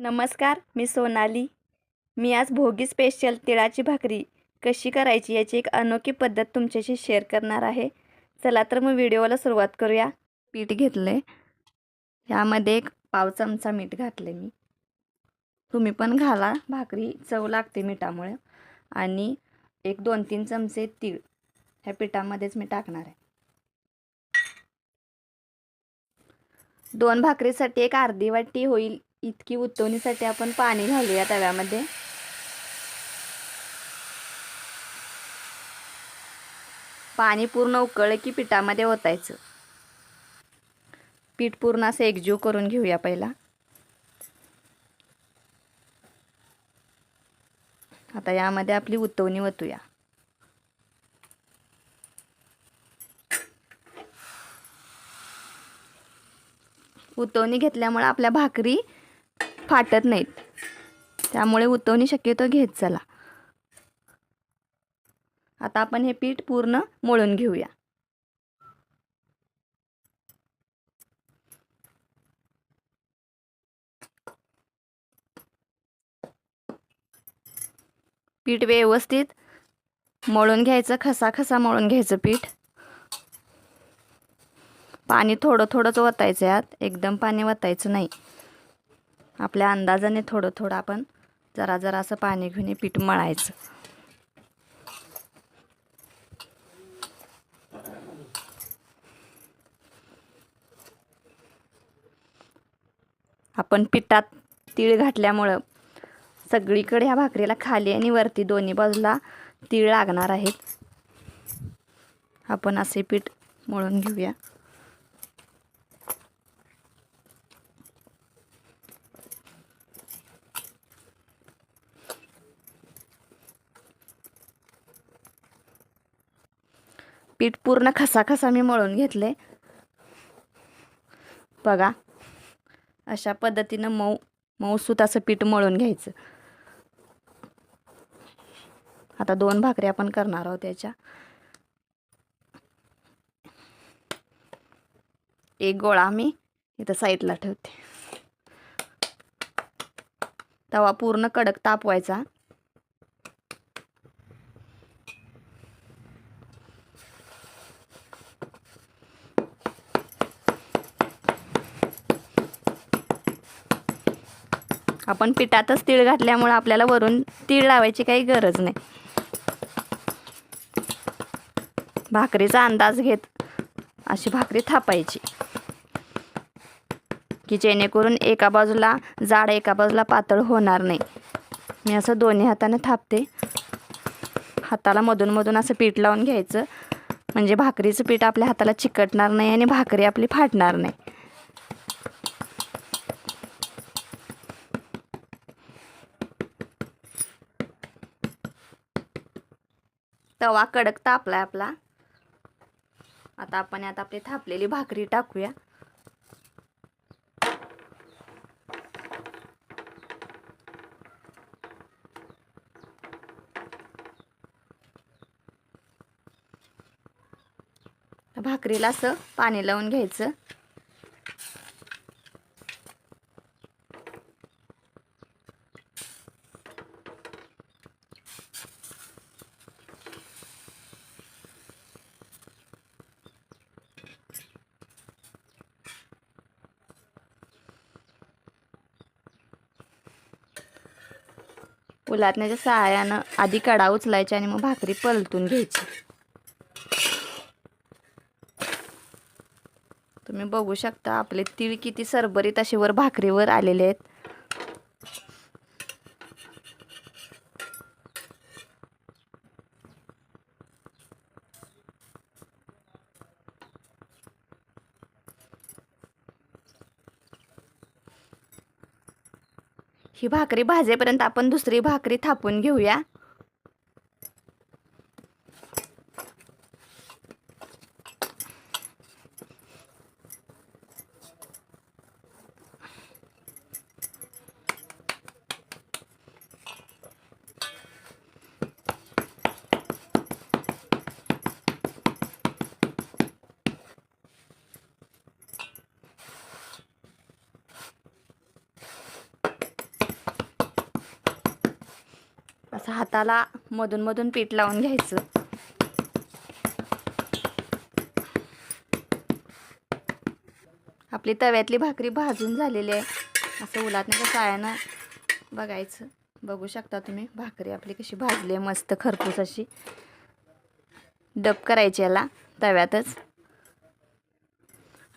नमस्कार मी सोनाली. मी आज भोगी स्पेशल तिळाची भाकरी कशी करायची याची एक अनोखी पद्धत तुमच्याशी शेअर करणार आहे. चला तर मग व्हिडिओला सुरुवात करूया. पीठ घेतलं आहे ह्यामध्ये एक पाव चमचा मीठ घातले मी. तुम्ही पण घाला. भाकरी चव लागते मिठामुळे. आणि एक दोन तीन चमचे तीळ ह्या पिठामध्येच मी टाकणार आहे. दोन भाकरीसाठी एक अर्धी वाटी होईल इतकी उतवणीसाठी आपण पाणी घालूया तव्यामध्ये. पाणी पूर्ण उकळलं की पिठामध्ये ओतायचं. पीठ पूर्ण असं एकजीव करून घेऊया पहिला. आता यामध्ये आपली उतवणी ओतूया. उतवणी घेतल्यामुळे आपल्या भाकरी फाटत नाहीत. त्यामुळे उतवणी शक्यतो घेत चला. आता आपण हे पीठ पूर्ण मळून घेऊया. पीठ व्यवस्थित मळून घ्यायचं खसा खसा मळून घ्यायचं पीठ. पाणी थोडं थोडंच वतायचं यात. एकदम पाणी वतायचं नाही. आपल्या अंदाजाने थोडं थोडं आपण जरा जरा असं पाणी घेऊन पीठ मळायचं. आपण पिठात तीळ घातल्यामुळं सगळीकडे ह्या भाकरीला खाली आणि वरती दोन्ही बाजूला तीळ लागणार आहेत. आपण असे पीठ मळून घेऊया. पीठ पूर्ण खसाखसा मी मळून घेतले बघा अशा पद्धतीनं मऊ मऊसूत असं पीठ मळून घ्यायचं. आता दोन भाकरी आपण करणार आहोत त्याच्या. एक गोळा मी इथं साईडला ठेवते. तवा पूर्ण कडक तापवायचा. आपण पिठातच तीळ घातल्यामुळं आपल्याला वरून तीळ लावायची काही गरज नाही. भाकरीचा अंदाज घेत अशी भाकरी थापायची. की जेणेकरून एका बाजूला जाड एका बाजूला पातळ होणार नाही. मी असं दोन्ही हाताने थापते. हाताला मधून मधून असं पीठ लावून घ्यायचं. म्हणजे भाकरीचं पीठ आपल्या हाताला चिकटणार नाही आणि भाकरी आपली फाटणार नाही. तवा कडक तापला आपला. आता आपण यात आपली थापलेली भाकरी टाकूया. भाकरीला असं पाणी लावून घ्यायचं. उलाटण्याच्या सहाय्यानं आधी कडा उचलायची आणि मग भाकरी पलटून घ्यायची. तुम्ही बघू शकता आपले तीळ किती सरबरीत असे वर भाकरीवर आलेले आहेत. ही भाकरी भाजेपर्यंत आपण दुसरी भाकरी थापून घेऊया. हाताला मधून मधून पीठ लावून घ्यायचं. आपली तव्यातली भाकरी भाजून झालेली आहे. असं उलातण्याच्या साळ्यानं बघायचं. बघू शकता तुम्ही भाकरी आपली कशी भाजली आहे मस्त खरपूस अशी. डब करायची याला तव्यातच.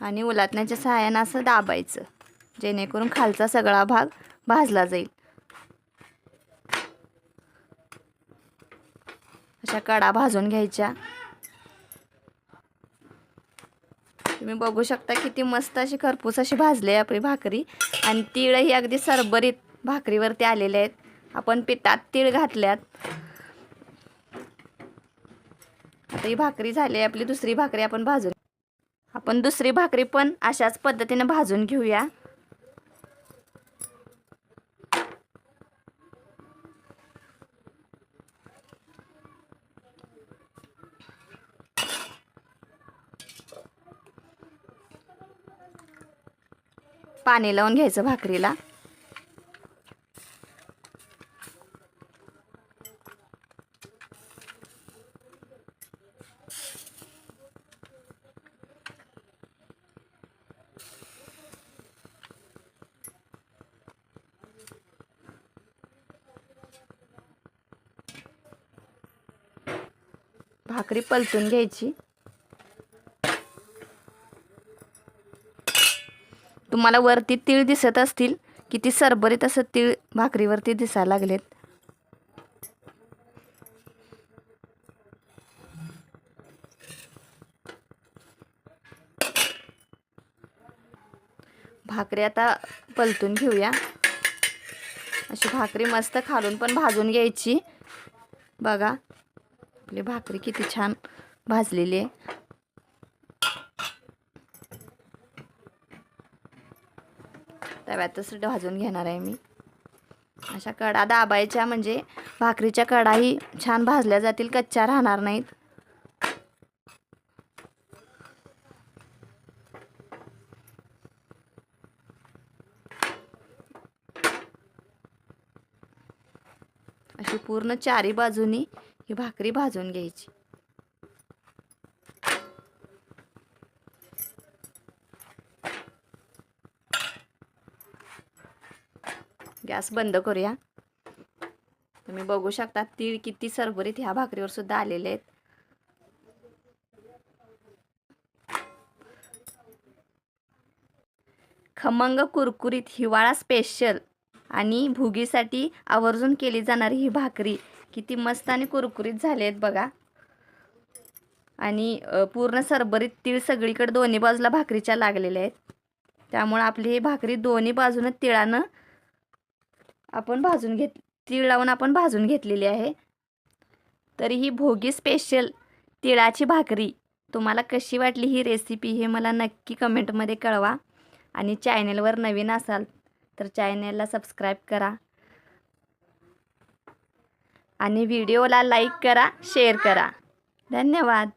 आणि उलाटण्याच्या सहाय्यानं असं दाबायचं जेणेकरून खालचा सगळा भाग भाजला जाईल. अशा कडा भाजून घ्यायच्या. तुम्ही बघू शकता किती मस्त अशी खरपूस अशी भाजली आहे आपली भाकरी. आणि तीळही अगदी सरबरीत भाकरीवरती आलेले आहेत. आपण पिठात तीळ घातल्यात. आता ही भाकरी झाली आहे. आपली दुसरी भाकरी आपण भाजून आपण दुसरी भाकरी पण अशाच पद्धतीने भाजून घेऊया. पाणी लावून घ्यायचं भाकरीला. भाकरी पलटून घ्यायची. तुम्हाला वरती तीळ दिसत असतील किती सरभरीत असं तीळ भाकरीवरती दिसायला लागलेत. भाकरी आता पलतून घेऊया. अशी भाकरी मस्त खालून पण भाजून घ्यायची. बघा आपली भाकरी किती छान भाजलेली आहे. तव्यातच भाजून घेणार आहे मी. अशा कडा दाबायच्या म्हणजे भाकरीच्या कडाही छान भाजल्या जातील कच्च्या राहणार नाहीत. अशी पूर्ण चारी बाजूनी ही भाकरी भाजून घ्यायची. गॅस बंद करूया. तुम्ही बघू शकता तीळ किती सरभरीत ह्या भाकरीवर सुद्धा आलेले आहेत. खमंग कुरकुरीत हिवाळा स्पेशल आणि भुगीसाठी आवर्जून केली जाणारी ही भाकरी किती मस्त आणि कुरकुरीत झाले आहेत बघा. आणि पूर्ण सरभरीत तीळ सगळीकडे दोन्ही बाजूला भाकरीच्या लागलेल्या आहेत. त्यामुळे आपली ही भाकरी दोन्ही बाजूनं तिळानं आपण भाजून घेत तीळ लावून आपण भाजून घेतलेली आहे. तरी ही भोगी स्पेशल तिळाची भाकरी. तुम्हाला कशी वाटली ही रेसिपी हे मला नक्की कमेंटमध्ये कळवा. आणि चॅनेलवर नवीन असाल तर चॅनेलला सबस्क्राईब करा. आणि व्हिडिओला लाईक करा शेअर करा. धन्यवाद.